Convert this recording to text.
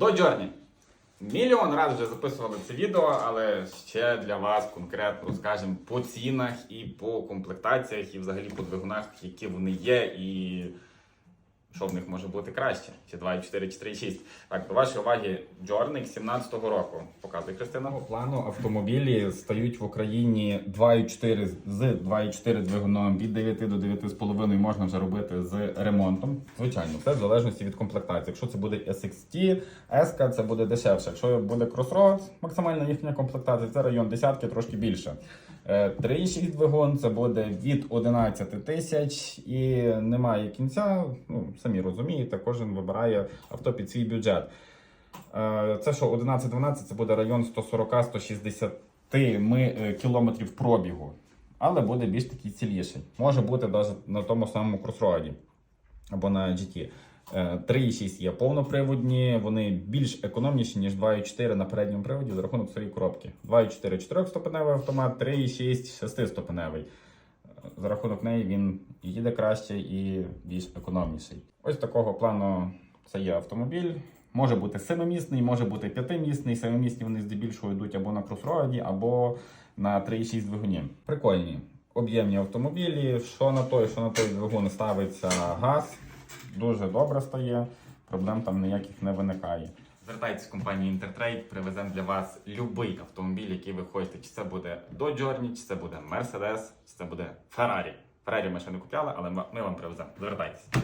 До Джорні! Мільйон разів вже записували це відео, але ще для вас конкретно розкажемо по цінах і по комплектаціях, і взагалі по двигунах, які вони є, і що в них може бути краще. Чи 2,4, чи 3,6. Так, до вашої уваги, Journey 17-го року. Показує Христина. Плану автомобілі стають в Україні 2,4 з 2,4 двигуном від 9 до 9,5 можна вже робити з ремонтом. Звичайно, все в залежності від комплектації. Якщо це буде SXT, S, це буде дешевше. Якщо буде Crossroads, максимальна їхня комплектація, це район десятки, трошки більше. Е, 3,6 двигун це буде від 11 тисяч і немає кінця. Ну, самі розумієте, кожен вибирає авто під свій бюджет. Е, Це що 11-12 це буде район 140-160 е, кілометрів пробігу, але буде більш такий ціліший. Може бути навіть на тому самому кросроаді або на GT. Е, 3,6 є повноприводні, вони більш економніші, ніж 2,4 на передньому приводі за рахунок своєї коробки. 2,4 4-ступеневий автомат, 3,6 6-ступеневий. За рахунок неї він їде краще і більш економніший. Ось такого плану це є автомобіль. Може бути семимісний, може бути п'ятимісний. Семимісні вони здебільшого йдуть або на кросроаді, або на 3,6 двигуні. Прикольні. Об'ємні автомобілі. Що на той, що на той двигун ставиться газ. Дуже добре стає, проблем там ніяких не виникає. Звертайтесь в компанію Intertrade, привеземо для вас будь-який автомобіль, який ви хочете. Чи це буде Dodge Journey, чи це буде Mercedes, чи це буде Ferrari. Ferrari ми ще не купляли, але ми вам привеземо. Звертайтесь.